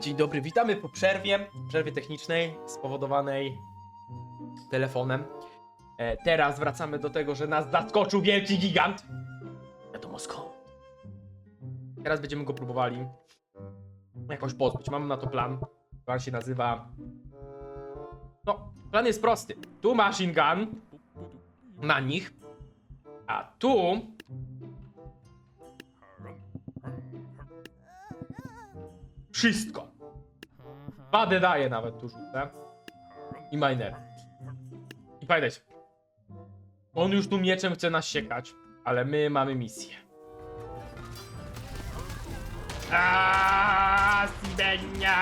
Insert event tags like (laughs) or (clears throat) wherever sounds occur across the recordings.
Dzień dobry, witamy po przerwie, przerwie technicznej spowodowanej telefonem. E, Teraz wracamy do tego, że nas zaskoczył wielki gigant. Wiadomo skąd. Teraz będziemy go próbowali jakoś pozbyć. Mamy na to plan. Plan się nazywa... No, plan jest prosty. Tu machine gun na nich, a tu wszystko. Wadę daje nawet tu rzucę. I miner. I pamiętajcie. On już tu mieczem chce nas siekać, ale my mamy misję. Aaaa, Sibenia!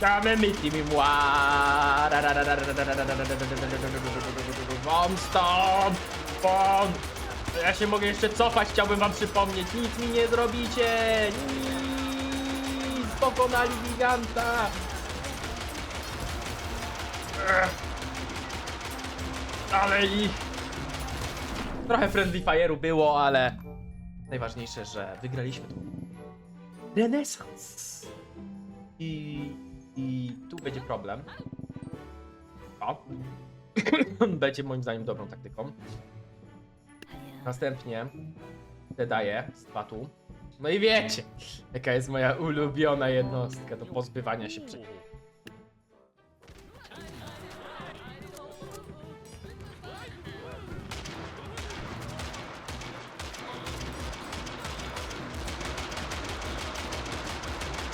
Damy mi mi mła! Wam stąd! Wam! Ja się mogę jeszcze cofać, chciałbym wam przypomnieć. Nic mi nie zrobicie! Nic! Pokonali giganta! Ale i... Trochę friendly fire'u było, ale... Najważniejsze, że wygraliśmy tu. Renesans! I... I tu będzie problem. O. będzie moim zdaniem dobrą taktyką. Następnie te daję z patu. No i wiecie, jaka jest moja ulubiona jednostka do pozbywania się.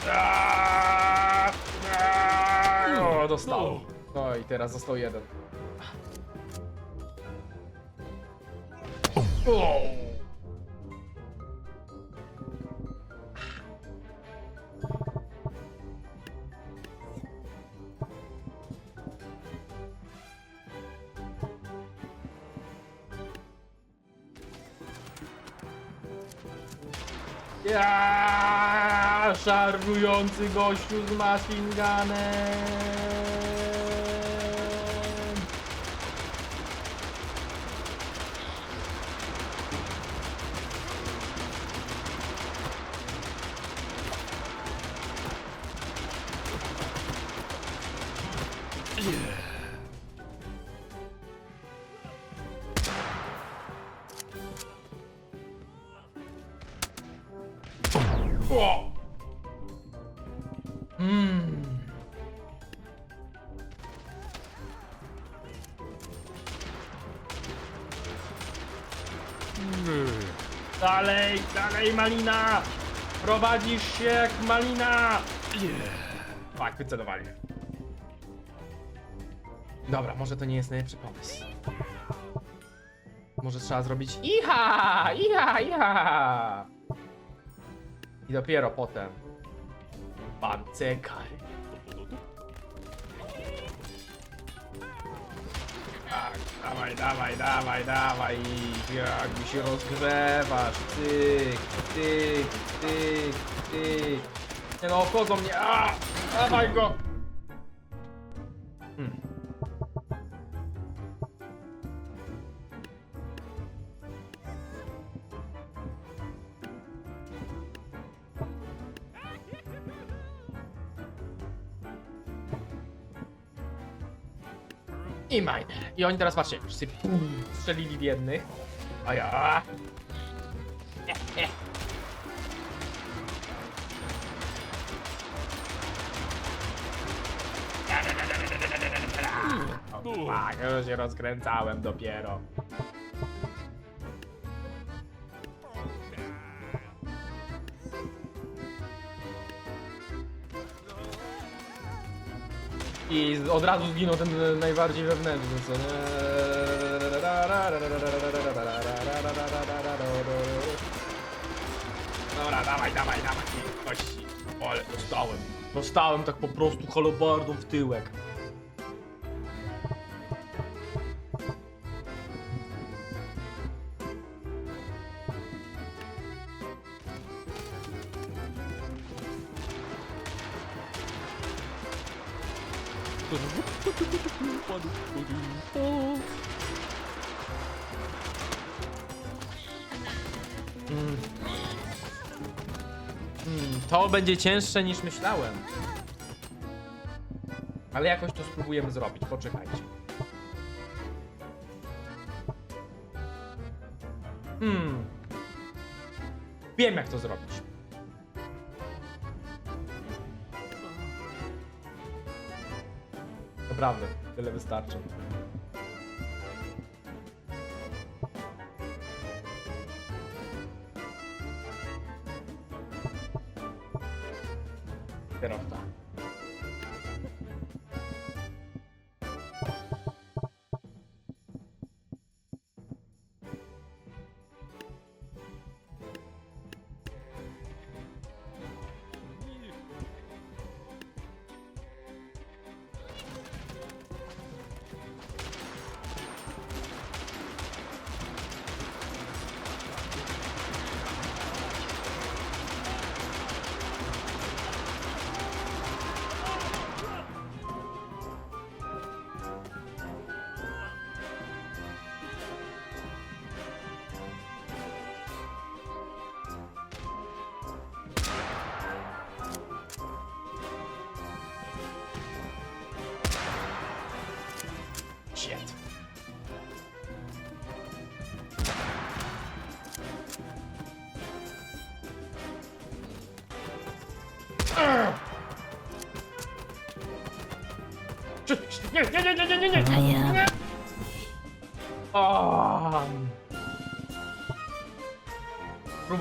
Aaaa! Aaaa! O, dostał. No i teraz został jeden. Szarżujący gościu z machine gunem. Dalej, dalej Malina! Prowadzisz się jak Malina! Tak, wycelowali. Dobra, może to nie jest najlepszy pomysł. Może trzeba zrobić iha, iha, iha. I dopiero potem. Pancekar. Dawaj, dawaj, dawaj, dawaj. Jak mi się rozgrzewasz. Tyk, tyk, tyk, tyk. Nie no, obchodzą mnie. A, dawaj go. Hmm. I miner. I oni teraz patrzcie, wszyscy strzelili w jednych. A ja. O, Tak, już się rozkręcałem dopiero. I od razu zginął ten e, najbardziej wewnętrzny, co nie? Dobra, dawaj, dawaj, dawaj. Kości. Ale dostałem. Dostałem tak po prostu holobardą w tyłek. Mm. Mm. To będzie cięższe niż myślałem. Ale jakoś to spróbujemy zrobić, poczekajcie. Hmm. Wiem jak to zrobić. Naprawdę, tyle wystarczy. Kierowca.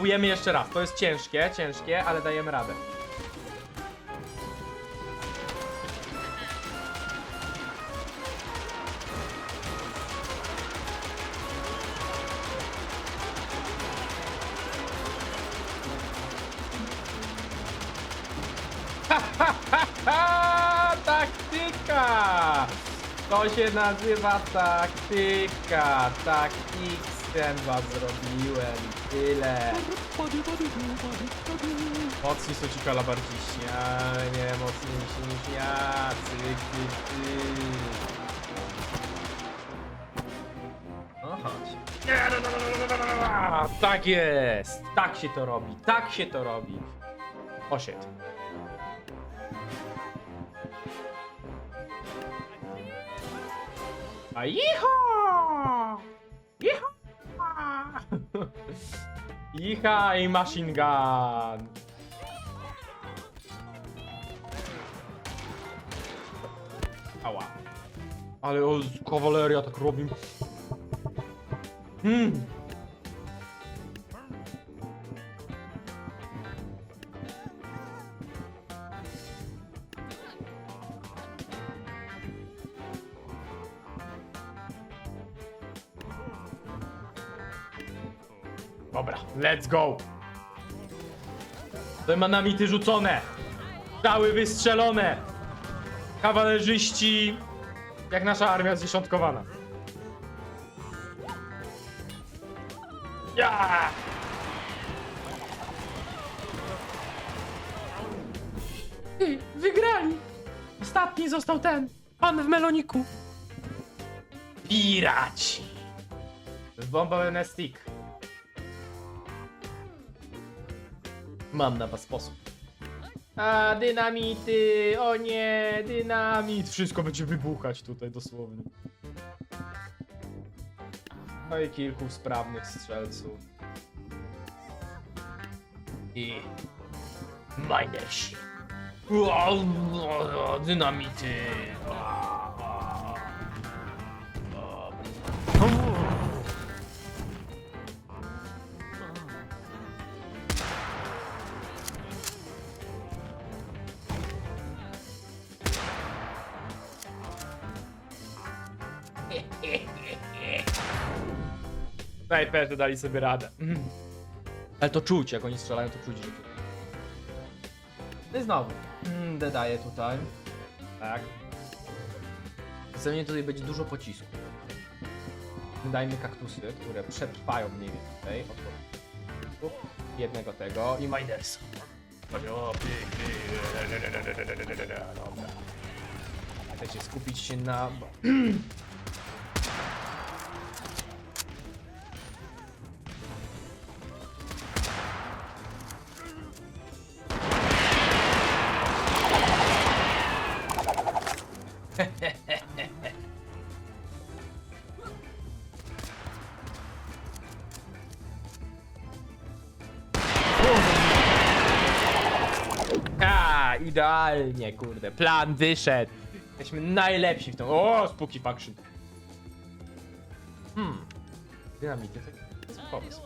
Próbujemy jeszcze raz. To jest ciężkie, ciężkie, ale dajemy radę. Ha, taktyka! To się nazywa taktyka. Tak X-em was zrobiłem. Tyle. Mocni są ci kalabardziści, ale nie mocniejsi niż ja. Cyk, cyk, cyk. No chodź. Tak jest! Tak się to robi, tak się to robi. Osiedź. A jiho! Jiho! Icha i machine gun. Ała. Ale o, kawaleria tak robi. Hmm. Let's go! Demanamity rzucone! Strzały wystrzelone! Kawalerzyści... Jak nasza armia zdziesiątkowana. Ja! Ty, wygrali! Ostatni został ten, pan w meloniku. Piraci! Bomba na stick. Mam na was sposób. A, dynamity! O nie, dynamit! Wszystko będzie wybuchać tutaj dosłownie. No i kilku sprawnych strzelców. I... Minersi. Dynamity! Snajperzy dali sobie radę. Mm. Ale to czuć, jak oni strzelają, to czuć, że to... No i znowu. Mm, dodaję tutaj. Tak. Zamiast tutaj będzie dużo pocisków. Dajmy kaktusy, które przetrwają mniej więcej. Od. Jednego tego i Minersa. Dobra. Chcecie skupić się na... (clears throat) Idealnie, kurde. Plan wyszedł. Jesteśmy najlepsi w tym. O, spooky faction. Hmm. Dynamity, to jest pomysł.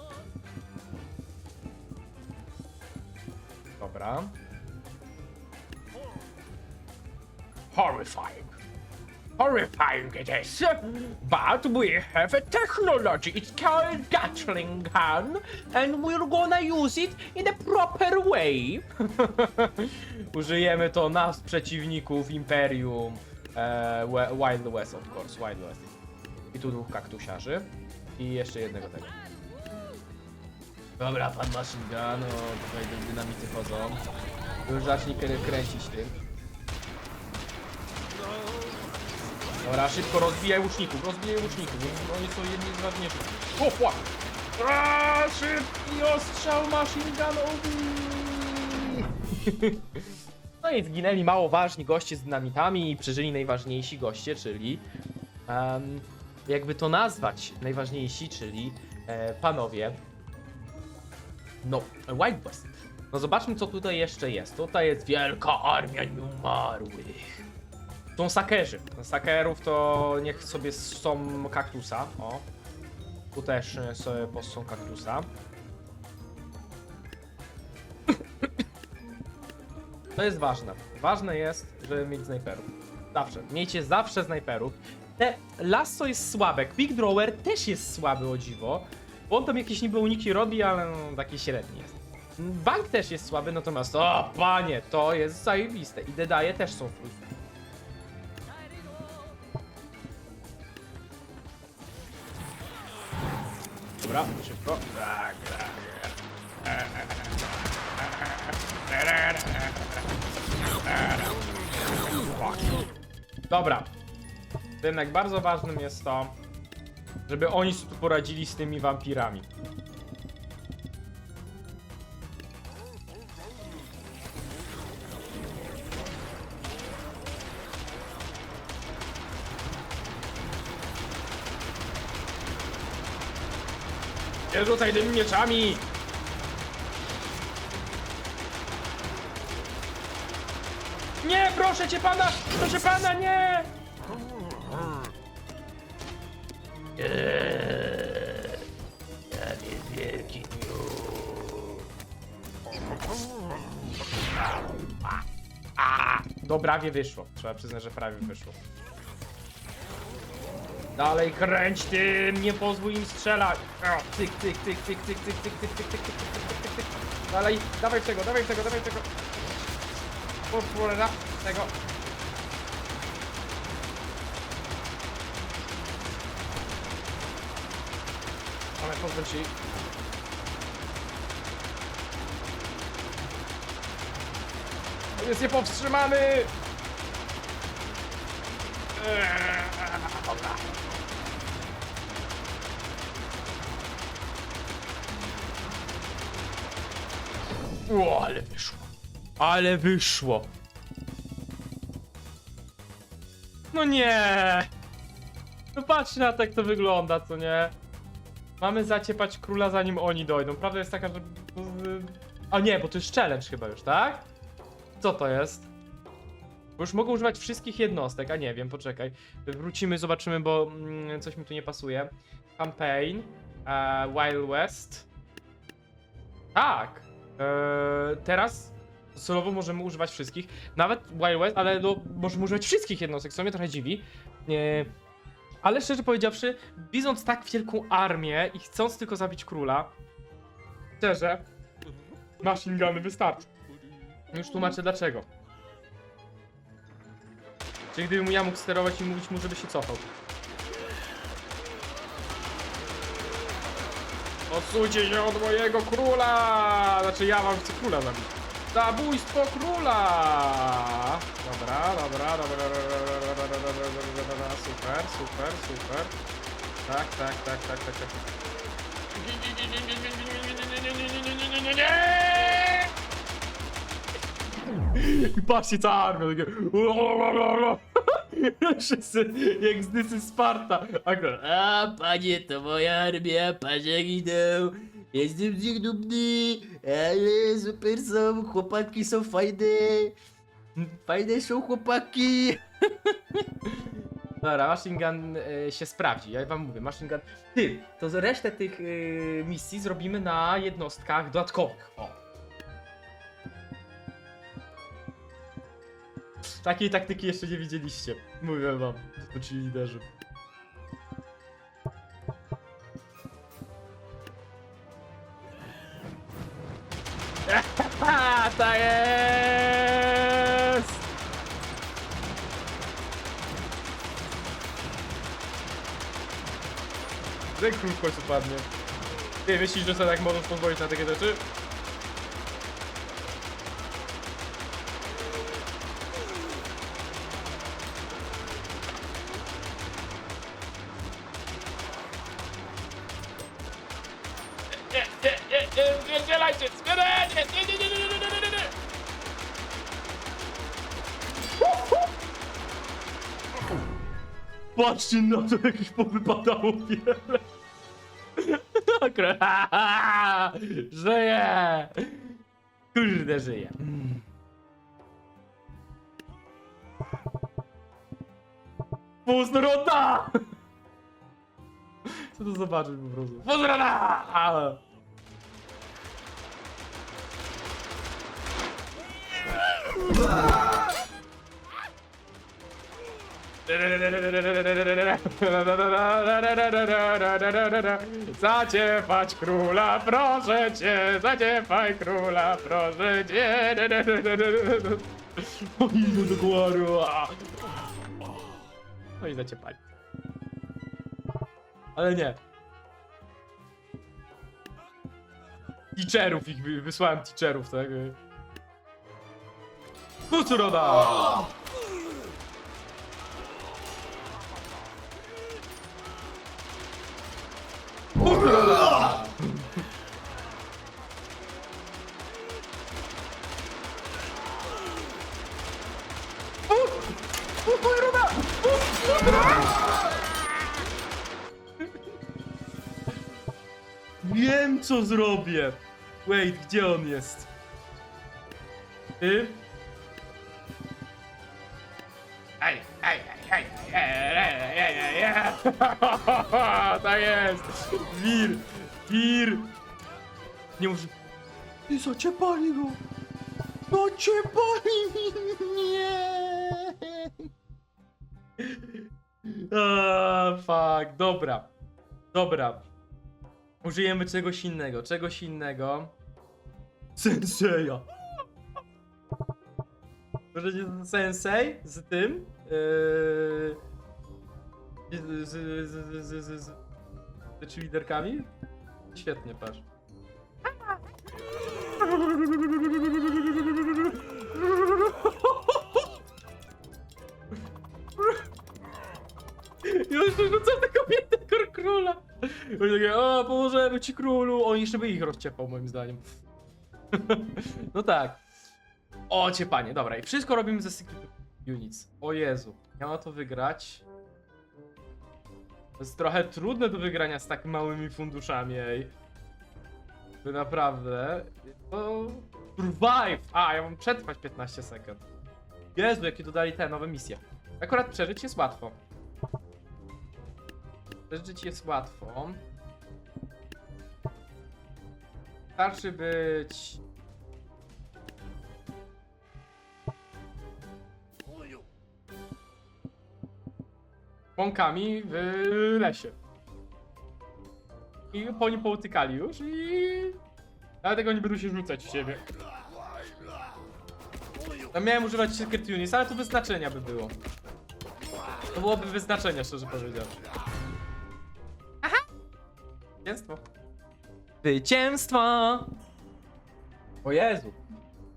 Dobra. Horrifying. Horrifying it is. But we have a technology. It's called Gatling gun. And we're gonna use it in a proper way. (laughs) Użyjemy to na przeciwników Imperium. E, Wild West, of course. Wild West. I tu dwóch kaktusiarzy. I jeszcze jednego tego. Dobra, pan machine gun. O, tutaj dynamity chodzą. Już zacznij krę- kręcić tym. Dobra, szybko rozbijaj łuczników, rozbijaj łuczników, oni są jedni z ważniejszych. Aaa, szybki ostrzał machine gunowy! (laughs) No i zginęli mało ważni goście z dynamitami i przeżyli najważniejsi goście, czyli... em, jakby to nazwać, najważniejsi, czyli e, panowie... No, White West. No zobaczmy, co tutaj jeszcze jest. Tutaj jest wielka armia nieumarłych. Są sakerzy. Sakerów to niech sobie są kaktusa. O. Tu też e, sobie są kaktusa. To jest ważne. Ważne jest, żeby mieć snajperów. Zawsze. Miejcie zawsze snajperów. Te lasso jest słabe. Quick Drawer też jest słaby o dziwo. Bo on tam jakieś niby uniki robi, ale no, taki średni jest. Bank też jest słaby, natomiast o panie, to jest zajebiste. I Dedaje też są fluid. Tak, tak. Dobra. Jednak bardzo ważnym jest to, żeby oni sobie poradzili z tymi wampirami. Nie rzucaj tymi mieczami! Nie, proszę cię pana! Proszę pana, nie! Ja jest wielki Do prawie wyszło. Trzeba przyznać, że prawie wyszło. Dalej kręć tym, nie pozwól im strzelać. O, tyk, tyk, tyk, tyk, tyk, tyk, tyk, tyk, tyk, tyk, tyk, tyk, tyk, tyk, tyk. Dalej, dawaj tego, dawaj tego, dawaj tego. Pozwolę na tego. Ale pozwól ci. On Jest niepowstrzymany! Eee, Dobra. O, ale wyszło. Ale wyszło. No nie. No patrz na to, jak to wygląda, co nie? Mamy zaciepać króla, zanim oni dojdą. Prawda jest taka, że... A nie, bo to jest challenge chyba już, tak? Co to jest? Bo już mogą używać wszystkich jednostek, a nie wiem, poczekaj. Wrócimy, zobaczymy, bo mm, coś mi tu nie pasuje. Campaign, e, Wild West. Tak! E, teraz solowo możemy używać wszystkich. Nawet Wild West, ale no, możemy używać wszystkich jednostek, co mnie trochę dziwi. E, ale szczerze powiedziawszy, widząc tak wielką armię i chcąc tylko zabić króla, szczerze, machine guny wystarczy. Już tłumaczę dlaczego. Czyli gdybym ja mógł sterować i mówić mu, żeby się cofał. Odsuńcie się od mojego króla! Znaczy ja wam chcę króla zabić. Zabójstwo króla! Dobra, dobra, dobra, dobra, super, super, super. Tak, tak, tak, tak, tak, tak. I patrzcie, ta armia takie... (laughs) Wszyscy jak z Dysy Sparta. A, król, a panie, to moja armia, jak idą. Jestem z nich dumny, ale super są, chłopaki są fajne. Fajne są chłopaki. (laughs) Dobra, Machine Gun e, się sprawdzi, ja wam mówię, Machine Gun... Ty, to resztę tych e, misji zrobimy na jednostkach dodatkowych, o. Takiej taktyki jeszcze nie widzieliście, mówię wam, ci liderzy. (laughs) Tak jest! Że król w końcu padnie. Ty myślisz, że sobie tak możesz pozwolić na takie rzeczy? szczynnotów jakichś powypadało wiele. Okre. (laughs) Żyje! Kurde, żyje. Półznorodna! Chcę to zobaczyć po prostu. Półznorodna! Ah! Zaciepać króla, proszę cię, zaciepaj króla, proszę cię. O idę do głoru. No i zaciepali. Ale nie. Teacherów ich wy- wysłałem teacherów, tak? Kucuroda! Co zrobię! Wait, gdzie on jest? Ty? Ej, ej, ej, ej, ej, ej, ej, ej, ej. Tak jest! Wir! Wir! Nie muszę... Ty zaciepali go! Zaciepali mnie! A, fuck, dobra. Dobra. Użyjemy czegoś innego, czegoś innego. Senseja! Możecie sensei z tym? Yy... Z, z, z, z, z, z, z cheerleaderkami? Świetnie, patrz. Już rzucam tego biednego króla. Oni takie, o, pomożemy ci królu. On jeszcze by ich rozciepał, moim zdaniem. (laughs) no tak. O, ciepanie, dobra. I wszystko robimy ze Secret Units. O Jezu. Mam to wygrać. To jest trochę trudne do wygrania z tak małymi funduszami, ej. To naprawdę. To... Survive! A, ja mam przetrwać 15 sekund. Jezu, jakie dodali te nowe misje. Akurat przeżyć jest łatwo. Przeżyć jest łatwo. Wystarczy być... Łąkami w lesie. I po nim poutykali już i... Dlatego nie będą się rzucać w siebie. Ja miałem używać Secret Unis, ale to wyznaczenia by było. To byłoby wyznaczenia, szczerze powiedziawszy. Zwycięstwo. Zwycięstwo! O Jezu.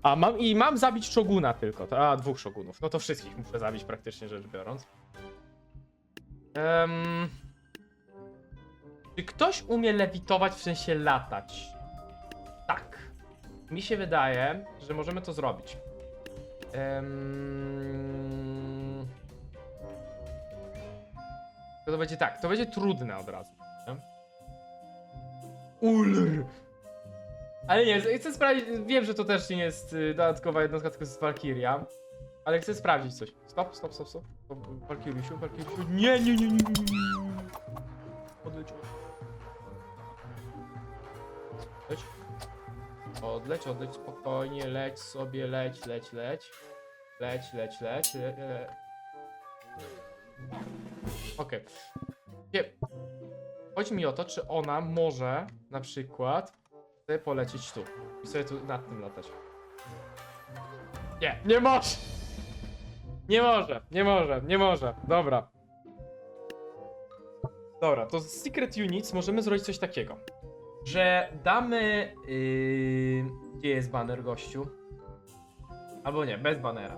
A mam i mam zabić Shoguna tylko. To, a, dwóch Shogunów. No to wszystkich muszę zabić praktycznie rzecz biorąc. Em, czy ktoś umie lewitować, w sensie latać? Tak. Mi się wydaje, że możemy to zrobić. Em, To będzie tak, to będzie trudne od razu. Ulr! Ale nie, chcę sprawdzić, wiem, że to też nie jest y, dodatkowa jednostka, tylko jest Valkyria. Ale chcę sprawdzić coś. Stop, stop, stop, stop. stop. Valkyriusiu, Valkyriusiu. Nie, nie, nie, nie, nie, nie, nie. Odleciał. Leć. Odleć, odleć, spokojnie, leć sobie, leć, leć, leć. Leć, leć, leć. Le, le. Okej. Nie. Chodzi mi o to, czy ona może na przykład sobie polecieć tu i sobie tu nad tym latać. Nie, nie może! Nie może, nie może, nie może. Dobra. Dobra, to z Secret Units możemy zrobić coś takiego. Że damy... Yy... Gdzie jest banner, gościu? Albo nie, bez banera.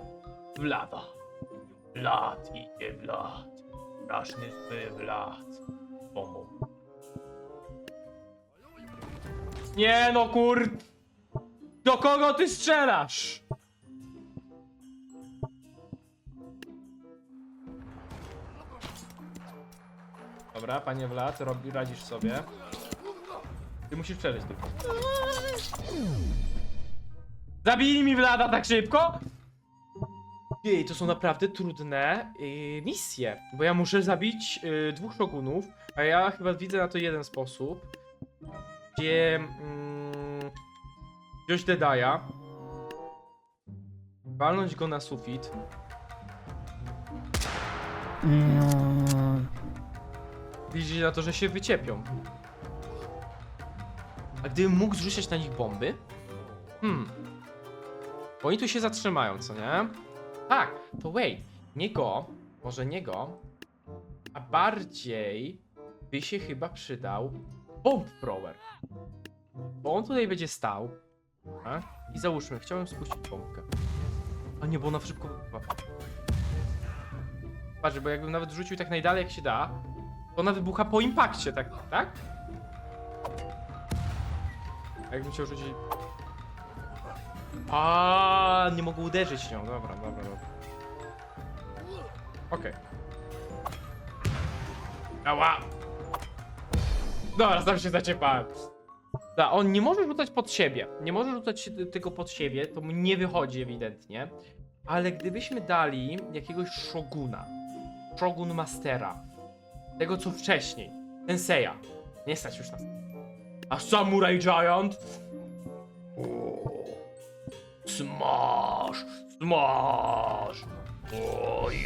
Vlada. Vlad idzie Vlad. Straszny zły Vlad. Pomógł. Nie no kur... Do kogo ty strzelasz? Dobra, panie Vlad, robi, radzisz sobie. Ty musisz przeżyć tylko. Zabili mi Vlada tak szybko? Jej, to są naprawdę trudne yy, misje, bo ja muszę zabić yy, dwóch shogunów, a ja chyba widzę na to jeden sposób, gdzie mm, wziąć Dedaja, walnąć go na sufit, liczyć na to, że się wyciepią. A gdybym mógł zrzucać na nich bomby? Hmm. Bo oni tu się zatrzymają, co nie? Tak, to wait. Nie go, może nie go, a bardziej by się chyba przydał bomb thrower. Bo on tutaj będzie stał. A? I załóżmy, chciałem spuścić bombkę. A nie, bo ona szybko wybucha. Patrz, bo jakbym nawet rzucił tak najdalej jak się da, to ona wybucha po impakcie, tak? Tak? A jakbym chciał rzucić... A nie mogę uderzyć nią. Dobra, dobra, dobra. Okej. Ała! Dobra, sam się zaciepałem. Da, on nie może rzucać pod siebie. Nie może rzucać tego pod siebie, to mu nie wychodzi ewidentnie. Ale gdybyśmy dali jakiegoś shoguna, shogun mastera, tego co wcześniej, Senseiya, nie stać już nas. A Samurai Giant? Smash! Smash! Oj!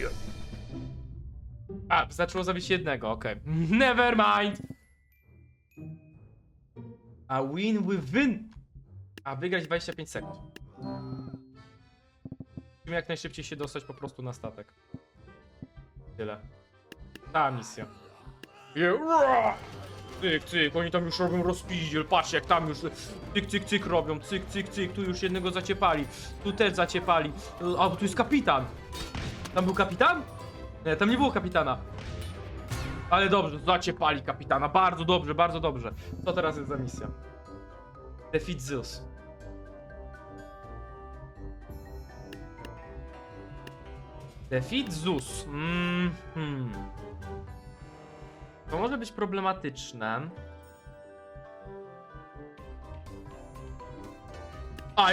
A, zaczęło zabić jednego, okej. Never mind! A win within... A wygrać 25 sekund. Musimy jak najszybciej się dostać po prostu na statek. Tyle. Ta misja. Yeah. Cyk, cyk, oni tam już robią rozpiździel, patrz jak tam już cyk, cyk, cyk robią, cyk, cyk, cyk, tu już jednego zaciepali, tu też zaciepali, a bo tu jest kapitan. Tam był kapitan? Nie, tam nie było kapitana. Ale dobrze, zaciepali kapitana, bardzo dobrze, bardzo dobrze. Co teraz jest za misja? Defeat Zeus. Defeat Zeus. Mm hmm. To może być problematyczne.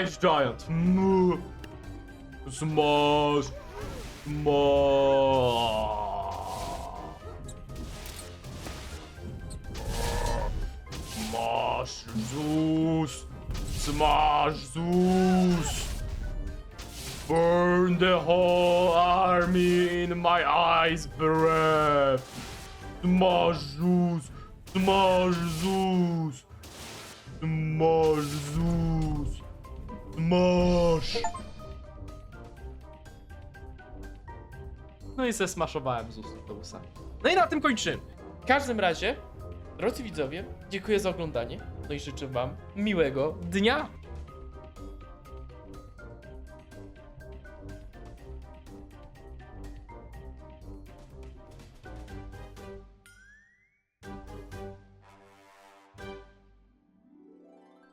Ice Giant. Smash. Smash. Smash Zeus. Smash Zeus. Burn the whole army in my eyes breath. Smash Zeus! Smash Zeus! Smash Zeus! Smash! No i zesmaszowałem Zeusa. No i na tym kończymy. W każdym razie, drodzy widzowie, dziękuję za oglądanie. No i życzę wam miłego dnia.